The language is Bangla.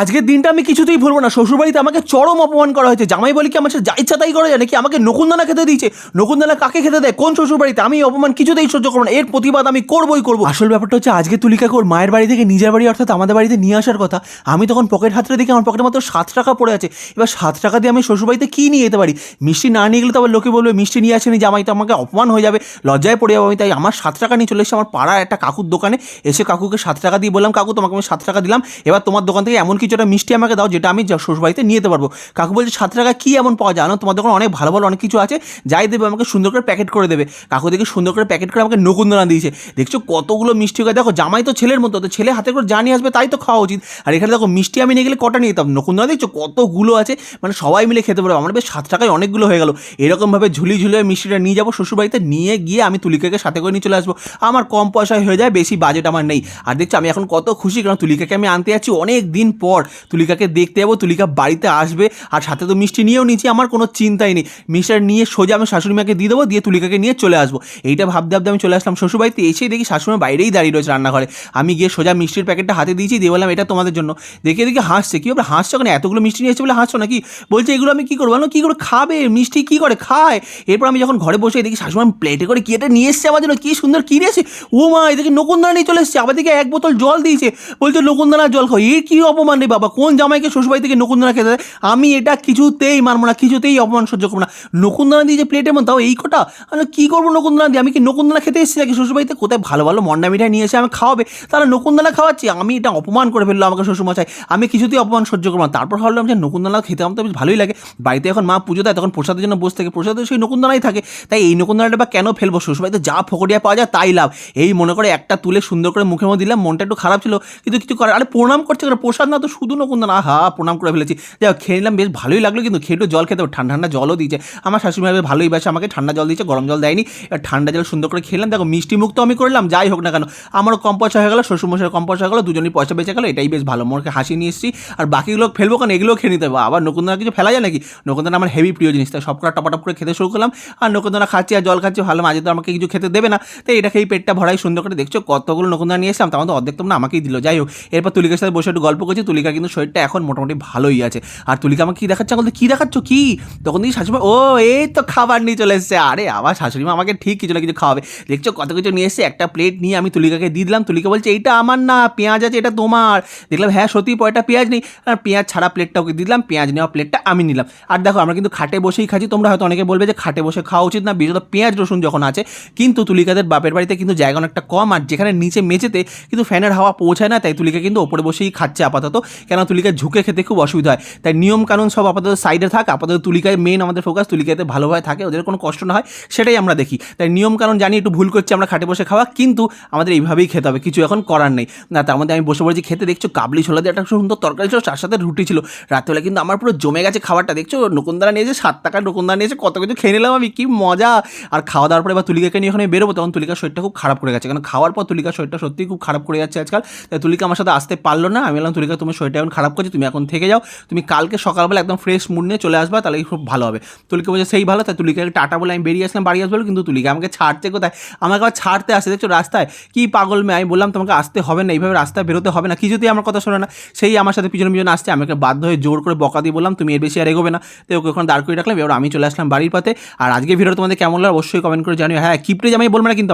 আজকের দিনটা আমি কিছুতেই ভুলবো না। শ্বশুরবাড়িতে আমাকে চরম অপমান করা হয়েছে। জামাই বলে কি আমার সাথে যা ইচ্ছা তাই করা যায়? নাকি আমাকে নকুনদানা খেতে দিয়েছে? নকুনদানা কাকে খেতে দেয়? কোন শ্বশুরবাড়িতে? আমি অপমান কিছুতেই সহ্য করব না। এর প্রতিবাদ আমি করবোই করব। আসল ব্যাপারটা হচ্ছে, আজকে তুলিকাকে ওর মায়ের বাড়ি থেকে নিজের বাড়ি, অর্থাৎ আমাদের বাড়িতে নিয়ে আসার কথা, আমি তখন পকেট হাতটা দেখি আমার পকেটে মাত্র সাত টাকা পড়ে আছে। এবার সাত টাকা দিয়ে আমি শ্বশুরবাড়িতে কী নিয়ে যেতে পারি? মিষ্টি না নিয়ে গেলে তো আবার লোকে বলবে, মিষ্টি নিয়ে আসেনি, জামাই তো আমাকে অপমান হয়ে যাবে, লজ্জায় পড়ে যাব আমি। তাই আমার সাত টাকা নিয়ে চলে এসেছি। আমার পাড়ার একটা কাকুর দোকানে। এসে কাকুকে সাত টাকা দিয়ে বললাম, কাকু, তোমাকে আমি সাত টাকা দিলাম। এবার তোমার দোকান থেকে এমন কিছু একটা মিষ্টি আমাকে দাও, যেটা আমি যা- শ্বশুরবাড়িতে নিয়ে যেতে পারব। কাকু বলছে সাত টাকা কী এমন পাওয়া যায়? না তোমার অনেক ভালো ভালো অনেক কিছু আছে, যাই দেবে আমাকে সুন্দর করে প্যাকেট করে দেবে। কাকু দেখে সুন্দর করে প্যাকেট করে আমাকে নকুন্দনা দিয়েছে। দেখছ কতগুলো মিষ্টি ওকে দেখো, জামাই তো ছেলের মতো, তো ছেলে হাতে করে জানিয়ে আসবে তাই তো খাওয়া উচিত। আর এখানে দেখো, মিষ্টি আমি নিয়ে গেলে কটা নিয়ে যেতাম? নকুন্দনা দেখছ কতগুলো আছে? মানে সবাই মিলে খেতে পারব। আমার বেশ সাত টাকায় অনেকগুলো হয়ে গেল। এরকমভাবে ঝুলি ঝুলে মিষ্টিটা নিয়ে যাব শ্বশুরবাড়িতে, নিয়ে গিয়ে আমি তুলিকাকে সাথে করে নিয়ে চলে আসব। আমার কম পয়সায় হয়ে যায়, বেশি বাজেট আমার নেই। আর দেখছ, আমি এখন কত খুশি, কারণ তুলিকাকে আমি আনতে যাচ্ছি অনেক দিন পর। তুলিকাকে দেখতে যাব, তুলিকা বাড়িতে আসবে আর সাথে তো মিষ্টি নিয়েও নিচ্ছি আমার কোনো চিন্তাই নেই। মিষ্টিটা নিয়ে সোজা আমি শাশুড়ি মাকে দিয়ে দেবো, দিয়ে তুলিকাকে নিয়ে চলে আসব। এইটা ভাবতে ভাবতে আমি চলে আসলাম শ্বশুরবাড়িতে, এসেই দেখি শাশুড়ি বাইরেই দাঁড়িয়ে রয়েছে রান্নাঘরে। আমি গিয়ে সোজা মিষ্টির প্যাকেটটা হাতে দিয়েছি, দিয়ে বললাম, এটা তোমাদের জন্য। দেখে দেখি হাসছে, কি ব্যাপার, হাসছো কেন? এতগুলো মিষ্টি নিয়ে এসেছে বলে হাসছো নাকি? বলছে, এগুলো আমি কী করব বললাম কী করে খাবে? মিষ্টি কী করে খায়? এরপর আমি যখন ঘরে বসে দেখি শাশুড়ি প্লেটে করে কি এটা নিয়ে এসছে আমার জন্য, কী সুন্দর কী নিয়ে এসে ও মা, এদিকে নকুনদানা নিয়ে চলে এসছে, আবার দিকে এক বোতল জল দিয়েছে। বলছে নকুনদানা জল খাও। এর কী অপমান? রে বাবা, কোন জামাইকে শ্বশুরবাড়ি থেকে নকুন্দনা খেতে আমি এটা কিছুতেই মানবো না, কিছুতেই অপমান সহ্য করব না। নকুনদানা দিয়ে যে প্লেটের মধ্যে, তাও এই কটা? আমি কী করব নকুনদানা দিয়ে? আমি কি নকুনদানা খেতে এসেছি নাকি শ্বশুরবাড়িতে? কোথায় ভালো ভালো মন্ডা মিঠাই নিয়ে এসে আমি খাওয়াবে? তারা নকুনদানা খাওয়াচ্ছি। আমি এটা অপমান করে ফেলল আমাকে শ্বশুরমশাই। আমি কিছুতেই অপমান সহ্য করব না। তারপর ভাবলাম যে নকুনদানা খেতে আমার তো বেশ ভালোই লাগে। বাড়িতে এখন মা পুজো দেয়, তখন প্রসাদের জন্য বসে থাকে। প্রসাদে সেই নকুনদানাই থাকে। তাই এই নকুনদানাটা বা কেন ফেলব? শ্বশুরবাড়িতে যা ফকরিয়া পাওয়া যায়, তাই লাভ। এই মনে করে একটা তুলে সুন্দর করে মুখে মধ্যে দিলাম, মনটা একটু খারাপ ছিল, কিন্তু কিছু করে আরে প্রণাম করছে করে প্রসাদ না তো শুধু নকুনদানা হা প্রণাম করে ফেলেছি। যাই হোক, খেয়ে নিলাম বেশ ভালোই লাগল কিন্তু খেয়ে একটু জল খেতে ঠান্ডা ঠান্ডা জলও দিয়েছে। আমার শাশুড়ি বেশ ভালোই বাসে আমাকে ঠান্ডা জল দিয়েছে গরম জল দেয়নি। এবার ঠান্ডা জল সুন্দর করে খেলাম দেখো মিষ্টি মুখ তো আমি করলাম যাই হোক না কেন। আমারও কম পয়সা হয়ে গেলো শ্বশুরমশাই কম পয়সা হয়ে গেলো দুজনই পয়সা বেঁচে গেলো এটাই বেশ ভালো। মোরকে হাসি নিয়ে এসেছি। আর বাকিগুলো ফেলব কারণ এগুলো খেয়ে নিতে হবে। আবার নকুনদানা কিছু ফেলা যায় নাকি? নকুনদানা আমার হেভি প্রিয় জিনিস তাই সব কটা টপাটপ করে খেতে শুরু করলাম। আর নকুনদানা খাচ্ছি আর জল খাচ্ছি ভালো মাঝে তো আমাকে কিছু খেতে দেবে না। তাই এটা খেয়ে পেটটা ভরাই সুন্দর করে দেখছ কতগুলো নকুনদানা নিয়ে এসলাম তখন তো অর্ধেক তোমরা আমাকেই দিল। যাই হোক এরপর তুলিকার সাথে বসে একটু গল্প করছি তুলিকা কিন্তু শরীরটা এখন মোটামুটি ভালোই আছে। আর তুলিকা আমাকে কী দেখাচ্ছে? বলতে কী দেখাচ্ছ? কি? তখন দেখি শাশুড়ি ও, এই তো খাবার নিয়ে চলে এসেছে। আরে আবার শাশুড়ি মা আমাকে ঠিক কিছু না কিছু খাওয়াবে। দেখছ, কত কিছু নিয়ে এসে একটা প্লেট নিয়ে আমি তুলিকাকে দিয়ে দিলাম। তুলিকা বলছে, এইটা আমার না, পেঁয়াজ আছে, এটা তোমার। দেখলাম হ্যাঁ সত্যি পয়টা পেঁয়াজ নেই। আর পেঁয়াজ ছাড়া প্লেটটা ওকে দিলাম। পেঁয়াজ নেওয়া প্লেটটা আমি নিলাম। আর দেখো, আমরা কিন্তু খাটে বসেই খাচ্ছি। তোমরা হয়তো অনেকে বলবে যে খাটে বসে খাওয়া উচিত না। বিশেষত পেঁয়াজ, রসুন যখন আছে, কিন্তু তুলিকাদের বাপের বাড়িতে কিন্তু জায়গা অনেকটা কম। আর যেখানে নিচে মেঝেতে কিন্তু ফ্যানের হাওয়া পৌঁছায় না, তাই তুলিকা কিন্তু ওপরে বসেই খাচ্ছে আপাতত। কেন তুলিকা ঝুঁকে খেতে খুব অসুবিধা হয়। তাই নিয়ম কানুন সব আপাতত সাইডে থাক, আপাতত তুলিকায় মেন আমাদের ফোকাস তুলিকাতে ভালোভাবে থাকে, ওদের কোনো কষ্ট না হয়, সেটাই আমরা দেখি। তাই নিয়ম কানুন জানি একটু ভুল করছি, আমরা খাটে বসে খাওয়া, কিন্তু আমাদের এইভাবেই খেতে হবে, কিছু এখন করার নেই। না, তার মধ্যে আমি বসে পড়েছি, খেতে দেখছ, কাবলি ছোলা দিয়ে একটা সুন্দর তরকারি ছিল, তার সাথে রুটি ছিল। রাত্রেবেলা কিন্তু আমার পুরো জমে গেছে খাবারটা, দেখছ? নকুনদারা নিয়েছে সাত টাকার নকুনদারা নিয়েছে কত কিছু খেয়ে নিলাম আমি, কি মজা! আর খাওয়া দাওয়ার পরে এবার তুলিকাকে নিয়ে ওখানে বেরোবো, তখন তুলিকার শরীরটা খুব খারাপ করে গেছে। কারণ খাওয়ার পর তুলিকার শরীরটা সত্যিই খুব খারাপ করে যাচ্ছে আজকাল। তাই তুলিকা আমার সাথে আসতে পারল না, আমি বললাম, তুলিকা তোমার শরীরটা এখন খারাপ করছে, তুমি এখন থেকে যাও। তুমি কালকে সকালবেলা একদম ফ্রেশ মুড নিয়ে চলে আসবা, তাহলে খুব ভালো হবে। তুলিকা বলছে, সেই ভালো, তাই তুলিকে টাটা বলে আমি বেরিয়ে আসলাম, বাড়ি আসব কিন্তু তুলিকে আমাকে ছাড়তে কোথায়? আমাকে আবার ছাড়তে আসে, দেখছ রাস্তায়? কি পাগল মেয়ে, আমি বললাম, তোমাকে আসতে হবে না, এইভাবে রাস্তায় বেরোতে হবে না। কিছুতেই আমার কথা শোনে না। সেই আমার সাথে পিছনে পিছনে আসছে আমাকে বাধ্য হয়ে জোর করে বকা দিয়ে বললাম, তুমি এর বেশি আর এগোবে না। তো ওকে ওখানে দাঁড় করে রাখলাম, এবার আমি চলে আসলাম বাড়ির পাতে আর আজকে ভিডিও তোমাদের কেমন লাগে অবশ্যই কমেন্ট করে জানিও। হ্যাঁ কিপটে জামাই বলবে না কিন্তু।